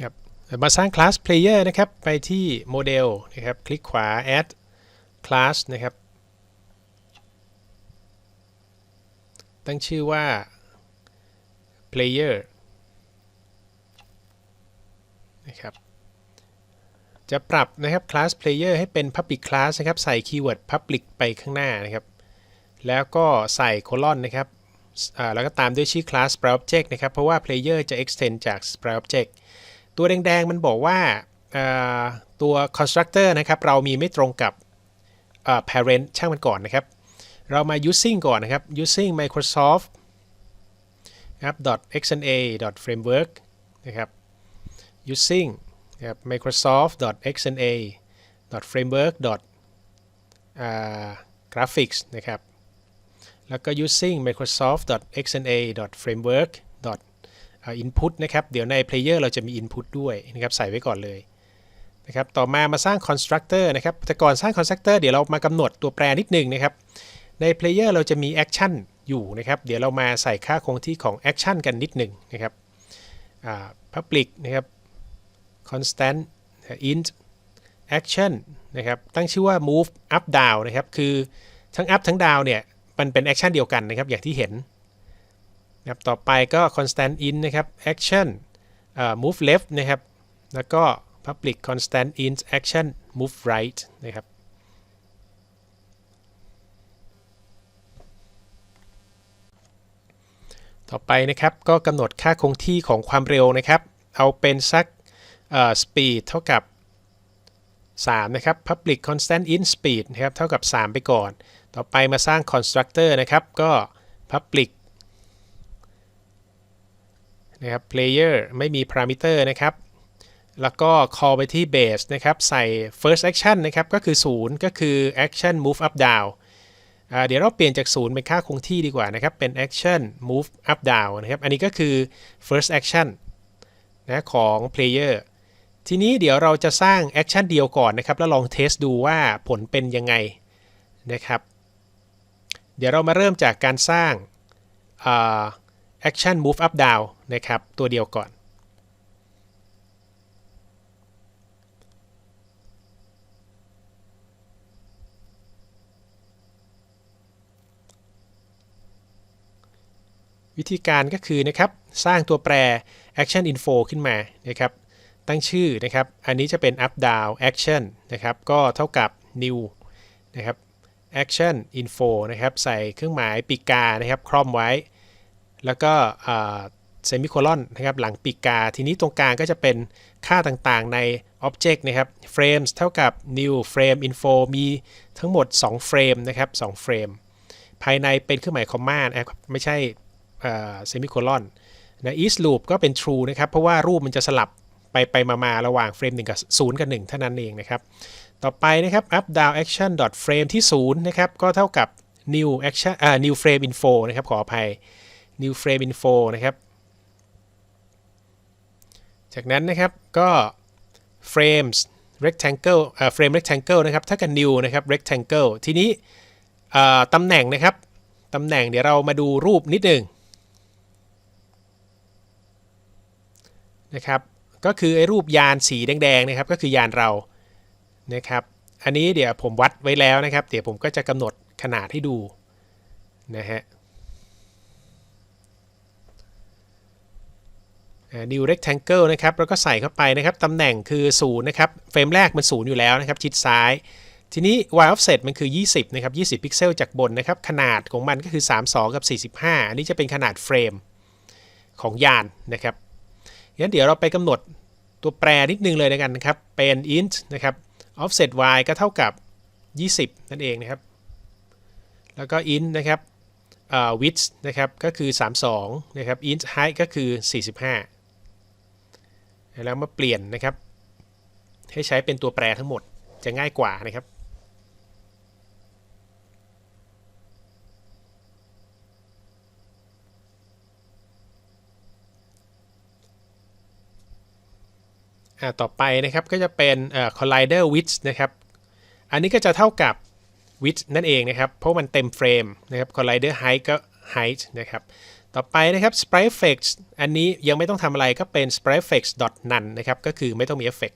ครับมาสร้างคลาส player นะครับ ไปที่โมเดลนะครับ คลิกขวา add class นะครับ ตั้งชื่อว่า player นะครับจะปรับนะครับ class player ให้เป็น public class นะครับ ใส่คีย์เวิร์ด public ไปข้างหน้านะครับ แล้วก็ใส่โคลอนนะครับแล้วก็ตามด้วยชื่อ class sprite object นะครับ เพราะว่า player จะ extend จาก sprite object ตัวแดงๆมันบอกว่าตัว constructor นะครับ เรามีไม่ตรงกับ parent ช่างมันก่อนนะครับ เรามา using ก่อนนะครับ using Microsoft นะครับ .xna .framework นะครับ using Microsoft .xna .framework graphics นะครับ แล้วก็ using Microsoft .xna .framework input นะครับ เดี๋ยวใน player เราจะมี input ด้วยนะครับใส่ไว้ก่อนเลยนะครับต่อมามาสร้าง constructor นะครับแต่ก่อนสร้าง constructor เดี๋ยวเรามากำหนดตัวแปรนิดหนึ่งนะครับ ใน player เราจะมี action อยู่นะครับ เดี๋ยวเรามาใส่ค่าคงที่ของ action กันนิดหนึ่งนะครับอ่า public นะครับ constant int action นะครับตั้งชื่อว่า move up down นะครับคือทั้ง up ทั้ง down เนี่ยมันเป็น action เดียวกันนะครับอย่างที่เห็น นะครับต่อไปก็ constant int นะครับ action move left นะครับ แล้วก็ public constant int action move right นะครับต่อไปนะครับก็กำหนดค่าคงที่ของความเร็วนะครับ เอาเป็นสัก speed เท่ากับ 3 นะครับ public constant int speed นะครับเท่ากับ 3 ไปก่อน ต่อไปมาสร้าง constructor นะครับ ก็ public นะครับ player ไม่มี parameter นะครับ แล้วก็ call ไปที่ base นะครับ ใส่ first action นะครับ ก็คือ 0 ก็คือ action move up down เดี๋ยวเราเปลี่ยนจาก 0 เป็นค่าคงที่ดีกว่านะครับ เป็น action move up down นะครับ อันนี้ก็คือ first action นะของ player ทีนี้เดี๋ยวเราจะสร้าง action เดียวก่อนนะครับ แล้วลองเทสดูว่าผลเป็นยังไงนะครับ เดี๋ยวเรามาเริ่มจากการสร้างอ่า action move up down นะครับ ตัวเดียวก่อน วิธีการก็คือนะครับ สร้างตัวแปร action info ขึ้นมานะครับ ตั้งชื่อนะครับ อันนี้จะเป็น up down action นะครับ ก็เท่ากับ new นะครับ action info นะครับ ใส่เครื่องหมายปีกกานะครับ ครอมไว้ แล้วก็เซมิโคลอนนะครับหลังปีกา ทีนี้ตรงกลางก็จะเป็นค่าต่างๆใน object นะครับ frames เท่ากับ new frame info มีทั้งหมด2 frame นะครับ2 frame ภายในเป็นเครื่องหมายคอมมานะครับไม่ใช่เซมิโคลอนนะ is loop ก็เป็น true นะครับ เพราะว่ารูปมันจะสลับไปไปมามาระหว่างเฟรม1กับ0กับ1เท่านั้นเองนะครับ ต่อไปนะครับ up down action dot frame ที่0นะครับก็เท่ากับ new action อ่า new frame info นะครับขออภัย new frame info นะครับ จากนั้นนะครับก็ frames rectangle เอ่า frame rectangle นะครับเท่ากับ new นะครับ rectangle ทีนี้ตำแหน่งนะครับตำแหน่งเดี๋ยวเรามาดูรูปนิดหนึ่งนะครับก็คือไอ้รูปยานสีแดงๆนะครับก็คือยานเรานะครับอันนี้เดี๋ยวผมวัดไว้แล้วนะครับ เดี๋ยวผมก็จะกำหนดขนาดให้ดูนะฮะ new rectangle นะครับแล้วก็ใส่เข้าไปนะครับตำแหน่งคือ0นะครับเฟรมแรกมัน0อยู่แล้วนะครับชิดซ้าย ทีนี้ y offset มันคือ 20นะครับ20 พิกเซลจากบนนะครับขนาดของมันก็คือ 32 กับ 45 อันนี้จะเป็นขนาดเฟรมของยานนะครับงั้นเดี๋ยวเราไปกำหนดตัวแปรนิดนึงเลยนะกันนะครับเป็น int นะครับ offset y ก็เท่ากับ 20 นั่นเองนะครับ แล้วก็ int นะครับ width นะครับก็คือ 32 นะครับ int height ก็คือ 45 แล้วมาเปลี่ยนนะครับ ให้ใช้เป็นตัวแปรทั้งหมดจะง่ายกว่านะครับ ต่อไปนะครับก็จะเป็น collider width นะครับ อันนี้ก็จะเท่ากับ width นั่นเองนะครับ เพราะมันเต็มเฟรมนะครับ collider height ก็ height นะครับ ต่อไปนะครับ sprite effects อันนี้ยังไม่ต้องทำอะไรก็เป็น sprite effects none นะครับ ก็คือไม่ต้องมีเอฟเฟก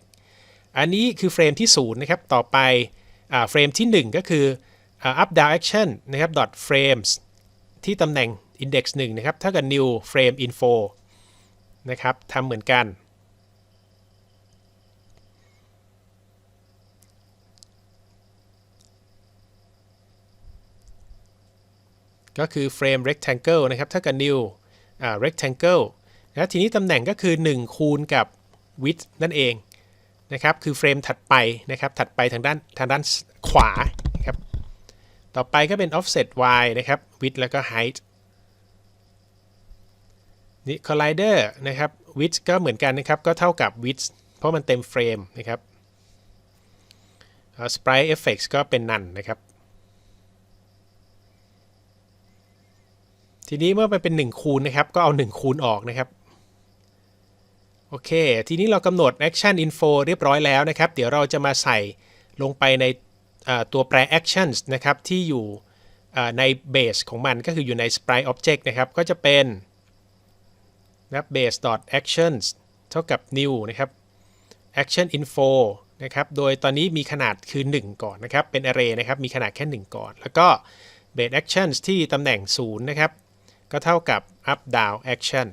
อันนี้คือเฟรมที่ 0 นะครับ ต่อไปเฟรมที่ 1 ก็คือ up down action นะครับ dot frames ที่ตำแหน่ง index 1 นะครับ เท่ากับ new frame info นะครับทำเหมือนกัน ก็คือ frame rectangle นะครับเท่ากับ new rectangle นะทีนี้ตำแหน่งก็คือ 1 คูณกับ width นั่นเองนะครับคือเฟรมถัดไปนะครับถัดไปทางด้านทางด้านขวาครับต่อไปก็เป็น offset y นะครับ width แล้วก็ height นี่ collider นะครับ width ก็เหมือนกันนะครับก็เท่ากับ width เพราะมันเต็มเฟรมนะครับ sprite effects ก็เป็น none นะครับ ทีนี้เมื่อมันเป็น 1 คูณนะครับ ก็เอา 1 คูณออกนะครับ โอเค ทีนี้เรากำหนด action info เรียบร้อยแล้วนะครับ เดี๋ยวเราจะมาใส่ลงไปในตัวแปร actions นะครับ ที่อยู่ใน base ของมันก็คืออยู่ใน sprite object นะครับ ก็จะเป็นนะ base dot actions เท่ากับ new นะครับ action info นะครับ โดยตอนนี้มีขนาดคือ 1 ก่อนนะครับ เป็น array นะครับ มีขนาดแค่ 1 ก่อน แล้วก็ base actions ที่ตำแหน่ง 0 นะครับ ก็เท่ากับ up down action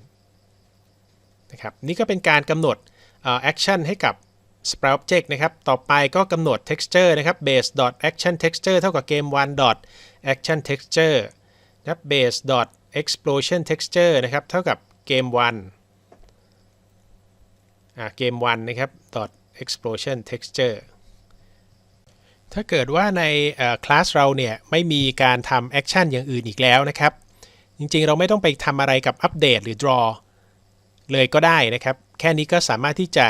นะครับนี่ก็เป็นการกำหนด action ให้กับ sprite object นะครับ ต่อไปก็กำหนด texture นะครับ base dot action texture เท่ากับ game 1 dot action texture นะครับ base dot explosion texture นะครับเท่ากับ game 1อ่า game 1นะครับ dot explosion texture ถ้าเกิดว่าในคลาสเราเนี่ยไม่มีการทำแอคชั่นอย่างอื่นอีกแล้วนะครับ จริงๆ เราไม่ต้องไปทำอะไรกับอัปเดตหรือ draw เลยก็ได้นะครับ แค่นี้ก็สามารถที่จะ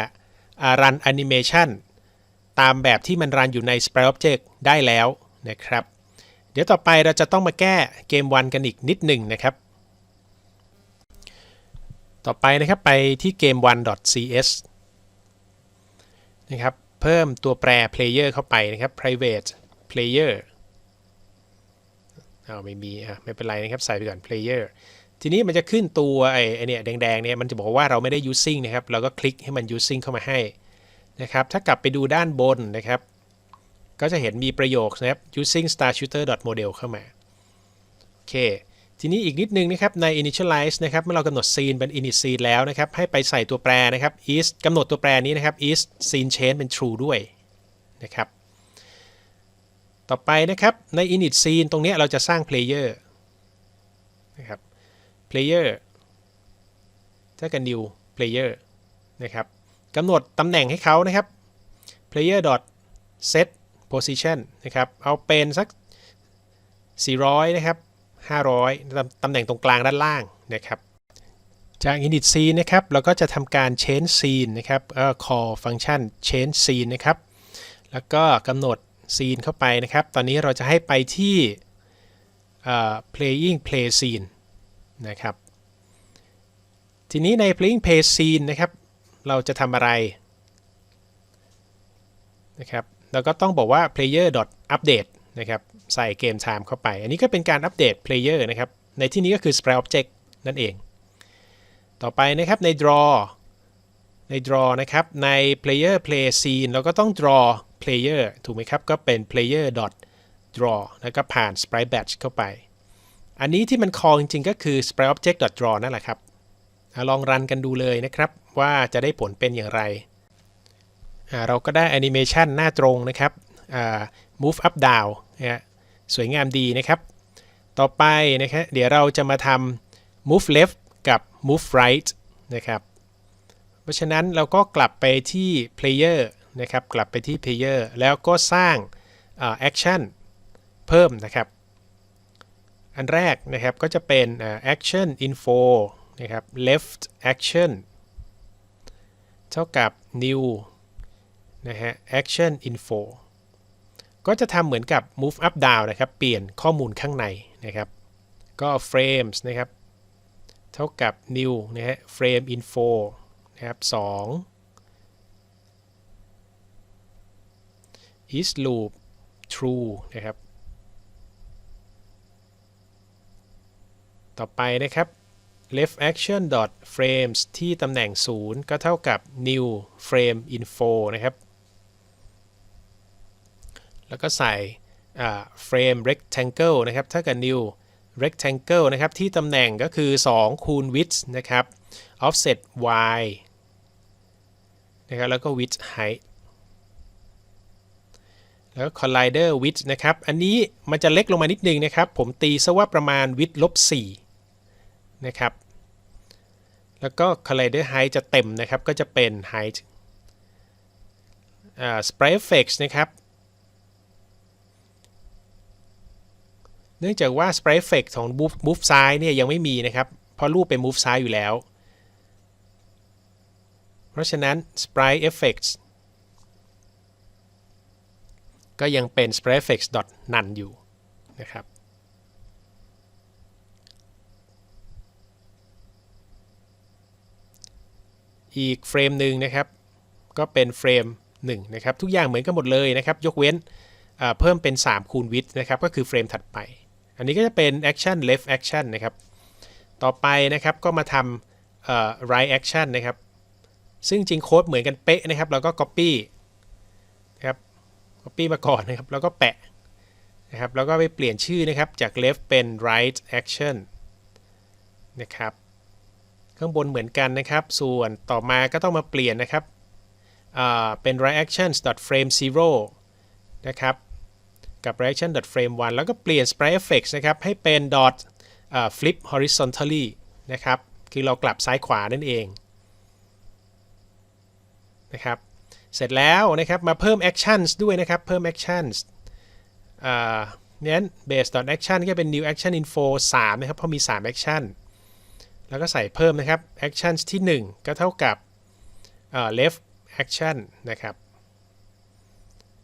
รันแอนิเมชันตามแบบที่มันรันอยู่ใน Sprite Object ได้แล้วนะครับ เดี๋ยวต่อไปเราจะต้องมาแก้เกมวันกันอีกนิดหนึ่งนะครับ ต่อไปนะครับไปที่เกม 1.cs นะครับ เพิ่มตัวแปร player เข้าไปนะครับ private player อาไม่มีอะไม่เป็นไรนะครับใส่ไปก่อน player ทีนี้มันจะขึ้นตัวไอ้เนี่ยแดงๆเนี่ยมันจะบอกว่าเราไม่ได้ using นะครับเราก็คลิกให้มัน using เข้ามาให้นะครับถ้ากลับไปดูด้านบนนะครับ ก็จะเห็นมีประโยคนะครับ using star shooter model เข้ามาโอเคทีนี้อีกนิดนึงนะครับใน initialize นะครับเมื่อเรากำหนด scene เป็น init scene แล้วนะครับให้ไปใส่ตัวแปรนะครับ is กำหนดตัวแปรนี้นะครับ is scene change เป็น true ด้วยนะครับ ต่อไปนะครับใน init scene ตรงนี้เราจะสร้าง player นะครับ player เท่ากับ new player นะครับกำหนดตำแหน่งให้เขานะครับ player dot set position นะครับ เอาเป็นสัก 400 นะครับ 500ตำแหน่งตรงกลางด้านล่างนะครับ จาก init scene นะครับ เราก็จะทำการ change scene นะครับก็ call function change scene นะครับ แล้วก็กำหนด scene เข้าไปนะครับ ตอนนี้เราจะให้ไปที่ playing play scene นะครับ ทีนี้ใน playing play scene นะครับ เราจะทำอะไรนะครับเราก็ต้องบอกว่า player update นะครับ ใส่เกม time เข้าไป อันนี้ก็เป็นการอัปเดต player นะครับ ในที่นี้ก็คือ sprite object นั่นเอง ต่อไปนะครับใน draw ใน draw นะครับ ใน player play scene เราก็ต้อง draw player ถูกไหมครับ ก็เป็น player draw แล้วก็ผ่าน sprite batch เข้าไป อันนี้ที่มัน call จริงๆ ก็คือ sprite object draw นั่นแหละครับลองรันกันดูเลยนะครับ ว่าจะได้ผลเป็นอย่างไร เราก็ได้แอนิเมชันหน้าตรงนะครับ move up down นะสวยงามดีนะครับ ต่อไปนะครับเดี๋ยวเราจะมาทำ move left กับ move right นะครับ เพราะฉะนั้นเราก็กลับไปที่ player นะครับกลับไปที่ player แล้วก็สร้าง action เพิ่มนะครับ อันแรกนะครับก็จะเป็น action info นะครับ left action เท่ากับ new นะฮะ action info ก็จะทำเหมือนกับ move up down นะครับ เปลี่ยนข้อมูลข้างในนะครับ ก็ frames นะครับ เท่ากับ new นะฮะ frame info นะครับ2 is loop true นะครับ ต่อไปนะครับ left action dot frames ที่ตำแหน่ง 0 ก็เท่ากับ new frame info นะครับ แล้วก็ใส่ frame rectangle นะครับเท่ากับ new rectangle นะครับ ที่ตำแหน่งก็คือ 2 คูณ width นะครับ offset y นะครับ แล้วก็ width height แล้ว collider width นะครับ อันนี้มันจะเล็กลงมานิดนึงนะครับ ผมตีซะว่าประมาณ width ลบ4นะครับ แล้วก็ collider height จะเต็มนะครับ ก็จะเป็น height sprite effects นะครับ เนื่องจากว่า sprite effect ของ move move ซ้ายเนี่ยยังไม่มีนะครับ เพราะรูปเป็น move ซ้ายอยู่แล้ว เพราะฉะนั้น sprite effects ก็ยังเป็น sprite effects none อยู่นะครับ อีกเฟรมหนึ่งนะครับ ก็เป็นเฟรม1นะครับ ทุกอย่างเหมือนกันหมดเลยนะครับ ยกเว้นเพิ่มเป็น 3 คูณ width นะครับ ก็คือเฟรมถัดไป อันนี้ก็จะเป็น action left action นะครับ ต่อไปนะครับก็มาทำ right action นะครับ ซึ่งจริงโค้ดเหมือนกันเป๊ะนะครับ เราก็ copy นะครับ copy มาก่อนนะครับ แล้วก็แปะนะครับ แล้วก็ไปเปลี่ยนชื่อนะครับ จาก left เป็น right action นะครับ ข้างบนเหมือนกันนะครับ ส่วนต่อมาก็ต้องมาเปลี่ยนนะครับเป็น right actions frame 0นะครับ กับ reaction frame 1 แล้วก็เปลี่ยน sprite effects นะครับ ให้เป็น dot flip horizontally นะครับ คือเรากลับซ้ายขวานั่นเองนะครับ เสร็จแล้วนะครับมาเพิ่ม actions ด้วยนะครับ เพิ่ม actions เนี้ย base action ก็เป็น new action info 3นะครับ เพราะมี 3 action แล้วก็ใส่เพิ่มนะครับ actions ที่ 1 ก็เท่ากับ left action นะครับ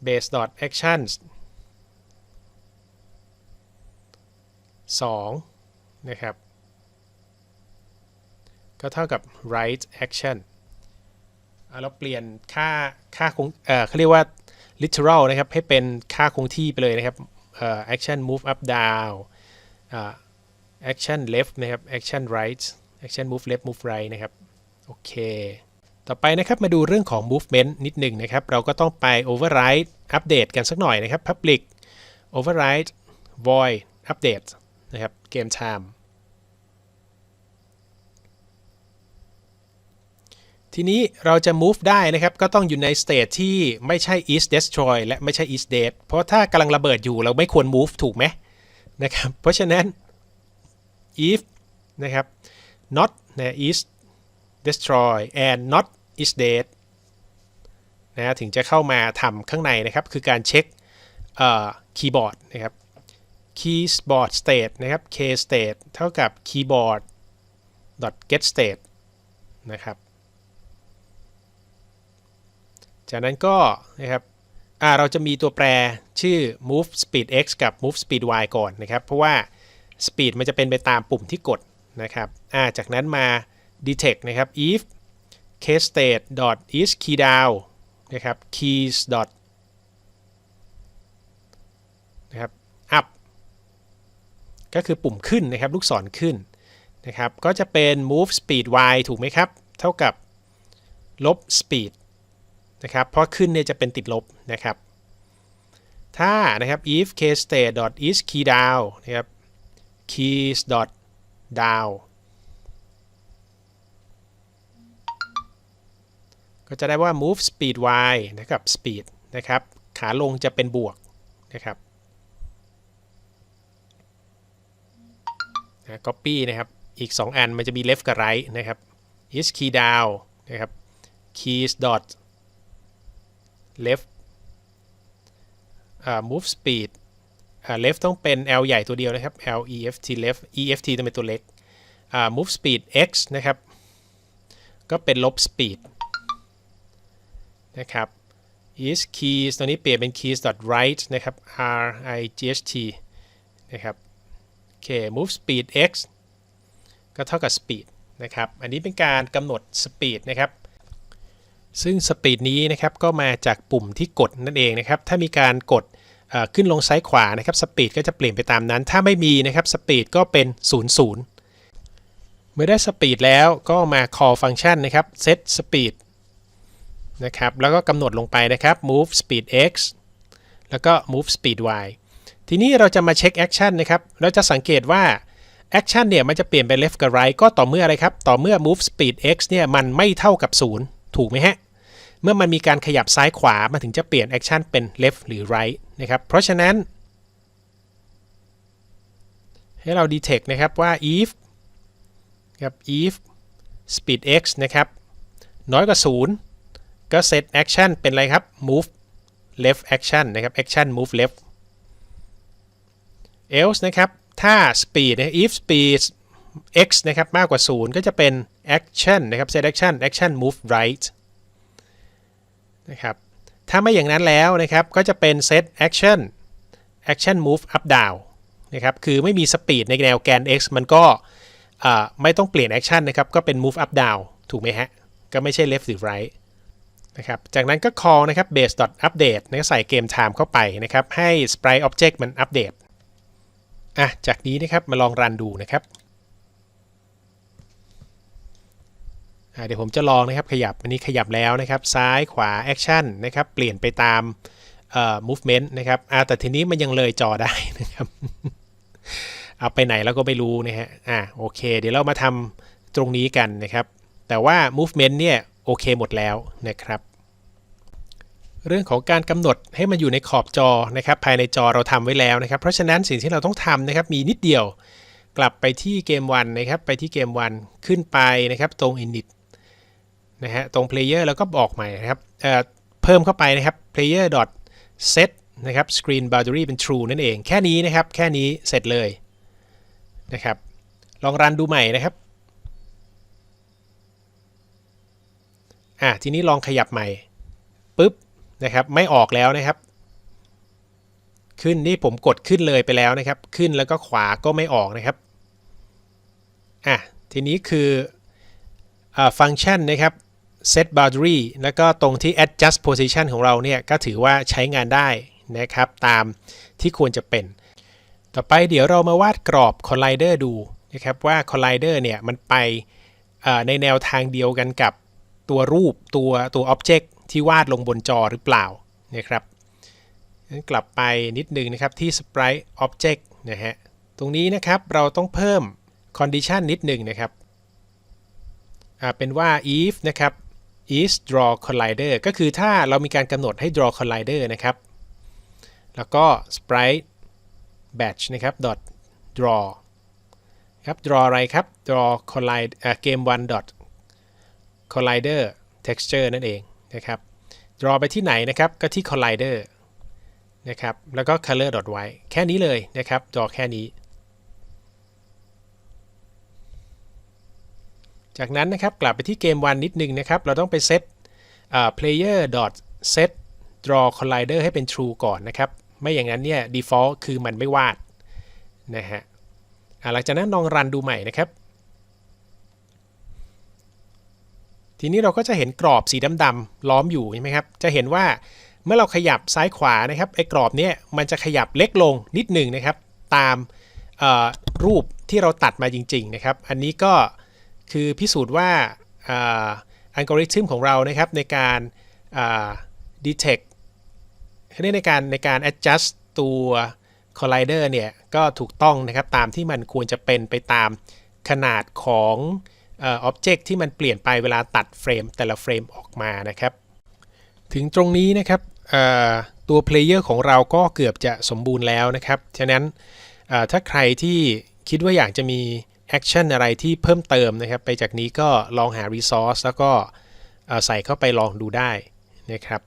base actions 2 นะครับ ก็เท่ากับ right action เราเปลี่ยนค่าค่าคงเออเขาเรียกว่า literal นะครับ ให้เป็นค่าคงที่ไปเลยนะครับ action move up down action left นะครับ action right action move left move right นะครับ โอเค ต่อไปนะครับมาดูเรื่องของ movement นิดหนึ่งนะครับ เราก็ต้องไป override อัปเดตกันสักหน่อยนะครับ public override void update นะครับ game time ทีนี้เราจะ move ได้นะครับ ก็ต้องอยู่ใน state ที่ไม่ใช่ is destroy และไม่ใช่ is dead เพราะถ้ากำลังระเบิดอยู่เราไม่ควร move ถูกไหมนะครับ เพราะฉะนั้น if นะครับ not นะ is destroy and not is dead นะถึงจะเข้ามาทำข้างในนะครับ คือการเช็คคีย์บอร์ดนะครับ keyboard state นะครับ k state เท่ากับ keyboard get state นะครับ จากนั้นก็นะครับเราจะมีตัวแปรชื่อ move speed x กับ move speed y ก่อนนะครับ เพราะว่า speed มันจะเป็นไปตามปุ่มที่กดนะครับจากนั้นมา detect นะครับ if case state dot is key down นะครับ keys dot นะครับ up ก็คือปุ่มขึ้นนะครับลูกศรขึ้นนะครับ ก็จะเป็น move speed y ถูกไหมครับ เท่ากับลบ speed นะครับ เพราะขึ้นเนี่ยจะเป็นติดลบนะครับ ถ้านะครับ if case state dot is key down นะครับ keys dot down ก็จะได้ว่า move speed y นะครับ speed นะครับ ขาลงจะเป็นบวกนะครับ copy นะครับ อีก 2 อันมันจะมี left กับ right นะครับ is key down นะครับ keys dot left move speed left ต้องเป็น L ใหญ่ตัวเดียวนะครับ L E F T left E F T ต้องเป็นตัวเล็ก move speed x นะครับ ก็เป็นลบ speed นะครับ is keys ตัวนี้เปลี่ยนเป็น keys dot right นะครับ R I G H T นะครับโอเค move speed x ก็เท่ากับ speed นะครับ อันนี้เป็นการกำหนด speed นะครับ ซึ่ง speed นี้นะครับก็มาจากปุ่มที่กดนั่นเองนะครับ ถ้ามีการกดขึ้นลงซ้ายขวานะครับ speed ก็จะเปลี่ยนไปตามนั้น ถ้าไม่มีนะครับ speed ก็เป็น 0 0 เมื่อได้ speed แล้วก็มา call function นะครับ set speed นะครับแล้วก็กำหนดลงไปนะครับ move speed x แล้วก็ move speed y ทีนี้เราจะมาเช็ค action นะครับเราจะสังเกตว่า action เนี่ยมันจะเปลี่ยนไป left กับ right ก็ต่อเมื่ออะไรครับ ต่อเมื่อ move speed x เนี่ยมันไม่เท่ากับ 0 ถูกไหมฮะ เมื่อมันมีการขยับซ้ายขวามันถึงจะเปลี่ยน action เป็น left หรือ right นะครับ เพราะฉะนั้น ให้เรา detect นะครับว่า if ครับ if speed x นะครับ น้อยกว่า 0 ก็ set action เป็นอะไรครับ move left action นะครับ action move left else นะครับ ถ้า speed นะ if speed x นะครับ มากกว่า 0 ก็จะเป็น action นะครับ set action action move right นะครับถ้าไม่อย่างนั้นแล้วนะครับก็จะเป็น set action action move up down นะครับคือไม่มี speed ในแนวแกน x มันก็ไม่ต้องเปลี่ยน action นะครับก็เป็น move up down ถูกไหมฮะ ก็ไม่ใช่ left หรือ right นะครับจากนั้นก็ call นะครับ base update นะใส่เกม time เข้าไปนะครับให้ sprite object มันอัปเดตอะจากนี้นะครับมาลองรันดูนะครับอะ เดี๋ยวผมจะลองนะครับขยับอันนี้ขยับแล้วนะครับซ้ายขวา action นนะครับเปลี่ยนไปตามเอ่อ movement นะครับอะแต่ทีนี้มันยังเลยจอได้นะครับเอาไปไหนแล้วก็ไม่รู้นะฮะอะโอเค เดี๋ยวเรามาทำตรงนี้กันนะครับ แต่ว่า movement เนี่ยโอเคหมดแล้วนะครับเรื่องของการกำหนดให้มันอยู่ในขอบจอนะครับ ภายในจอเราทำไว้แล้วนะครับ เพราะฉะนั้นสิ่งที่เราต้องทำนะครับ มีนิดเดียวกลับไปที่เกมวันนะครับ ไปที่เกมวันขึ้นไปนะครับ ตรง init นะฮะตรง player แล้วก็บอกใหม่นะครับเเพิ่มเข้าไปนะครับ player dot set นะครับ screen boundary เป็น true นั่นเอง แค่นี้นะครับ แค่นี้เสร็จเลยนะครับ ลองรันดูใหม่นะครับอะทีนี้ลองขยับใหม่ปุ๊บนะครับ ไม่ออกแล้วนะครับ ขึ้นนี่ผมกดขึ้นเลยไปแล้วนะครับ ขึ้นแล้วก็ขวาก็ไม่ออกนะครับอะทีนี้คืออฟังก์ชันนะครับ set boundary แล้วก็ตรงที่ adjust position ของเราเนี่ย ก็ถือว่าใช้งานได้นะครับ ตามที่ควรจะเป็น ต่อไปเดี๋ยวเรามาวาดกรอบ collider ดูนะครับว่า collider เนี่ย มันไปในแนวทางเดียวกันกับตัวรูปตัวตัว object ที่วาดลงบนจอหรือเปล่านะครับงั้นกลับไปนิดนึงนะครับที่ sprite object นะฮะ ตรงนี้นะครับเราต้องเพิ่ม condition นิดนึงนะครับเป็นว่า if นะครับ is draw collider ก็คือถ้าเรามีการกำหนดให้ draw collider นะครับ แล้วก็ sprite batch นะครับ dot draw ครับ draw อะไรครับ draw collide อ่า game one dot collider texture นั่นเองนะครับ draw ไปที่ไหนนะครับ ก็ที่ collider นะครับ แล้วก็ color dot white แค่นี้เลยนะครับ draw แค่นี้ จากนั้นนะครับกลับไปที่เกมวันนิดนึงนะครับ เราต้องไปเซต player dot set draw collider ให้เป็น true ก่อนนะครับ ไม่อย่างนั้นเนี่ย default คือมันไม่วาดนะฮะหลังจากนั้นลองรันดูใหม่นะครับ ทีนี้เราก็จะเห็นกรอบสีดำๆล้อมอยู่ใช่ไหมครับ จะเห็นว่าเมื่อเราขยับซ้ายขวานะครับไอ้กรอบเนี้ยมันจะขยับเล็กลงนิดหนึ่งนะครับ ตามรูปที่เราตัดมาจริง ๆ นะครับ อันนี้ก็ คือพิสูจน์ว่าอัลกอริทึมของเรานะครับในการอ่า detect เรียกในการในการ adjust ตัว collider เนี่ยก็ถูกต้องนะครับตามที่มันควรจะเป็นไปตามขนาดของอ่อ object ที่มันเปลี่ยนไปเวลาตัดเฟรมแต่ละเฟรมออกมานะครับ ถึงตรงนี้นะครับตัว player ของเราก็เกือบจะสมบูรณ์แล้วนะครับ ฉะนั้นถ้าใครที่คิดว่าอยากจะมี แอคชั่นอะไรที่เพิ่มเติมนะครับไปจากนี้ก็ลองหา resource แล้วก็ใส่เข้าไปลองดูได้นะครับ